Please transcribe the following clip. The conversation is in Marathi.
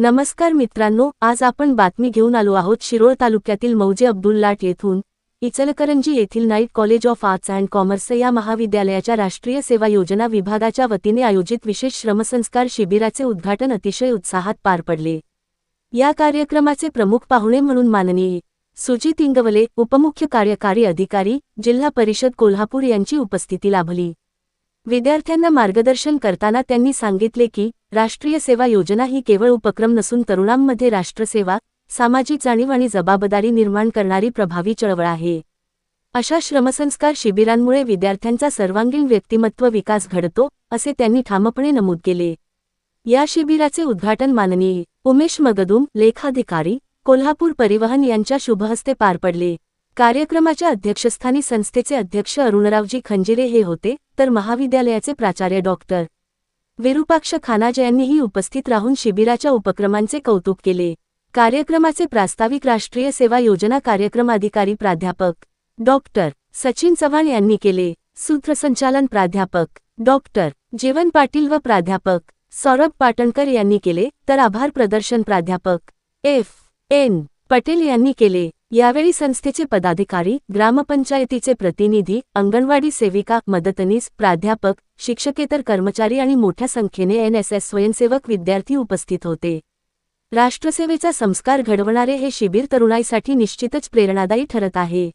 नमस्कार मित्रांनो आज आपण बातमी घेऊन आलो आहोत शिरोळ तालुक्यातील मौजे अब्दुल लाट येथून इचलकरंजी येथील night college of arts and commerce या महाविद्यालयाच्या राष्ट्रीय सेवा योजना विभागाच्या वतीने आयोजित विशेष श्रमसंस्कार शिबिराचे उद्घाटन अतिशय उत्साहात पार पडले. या कार्यक्रमाचे प्रमुख पाहुणे म्हणून माननीय सुजित इंगवले उपमुख्य कार्यकारी अधिकारी जिल्हा परिषद कोल्हापूर यांची उपस्थिती लाभली. विद्यार्थ्यांना मार्गदर्शन करताना त्यांनी सांगितले की राष्ट्रीय सेवा योजना ही केवळ उपक्रम नसून तरुणांमध्ये राष्ट्रसेवा सामाजिक जाणीव आणि जबाबदारी निर्माण करणारी प्रभावी चळवळ आहे. अशा श्रमसंस्कार शिबिरांमुळे विद्यार्थ्यांचा सर्वांगीण व्यक्तिमत्व विकास घडतो असे त्यांनी ठामपणे नमूद केले. या शिबिराचे उद्घाटन माननीय उमेश मगदुम लेखाधिकारी कोल्हापूर परिवहन यांच्या शुभहस्ते पार पडले. कार्यक्रमाच्या अध्यक्षस्थानी संस्थेचे अध्यक्ष अरुणरावजी खंजिरे हे होते. तर महाविद्यालयाचे प्राचार्य डॉक्टर विरुपाक्ष खानाज यांनीही उपस्थित राहून शिबिराच्या उपक्रमांचे कौतुक केले. कार्यक्रमाचे प्रास्ताविक राष्ट्रीय सेवा योजना कार्यक्रम अधिकारी प्राध्यापक डॉक्टर सचिन चव्हाण यांनी केले. सूत्रसंचालन प्राध्यापक डॉक्टर जीवन पाटील व प्राध्यापक सौरभ पाटणकर यांनी केले. तर आभार प्रदर्शन प्राध्यापक एफ. एन. पटेल यांनी केले. यावेळी संस्थेचे पदाधिकारी ग्रामपंचायतीचे प्रतिनिधी अंगणवाडी सेविका मदतनीस प्राध्यापक शिक्षकेतर कर्मचारी आणि मोठ्या संख्येने एन एस एस स्वयंसेवक विद्यार्थी उपस्थित होते. राष्ट्रसेवेचा संस्कार घडवणारे हे शिबिर तरुणाईसाठी निश्चितच प्रेरणादायी ठरत आहे.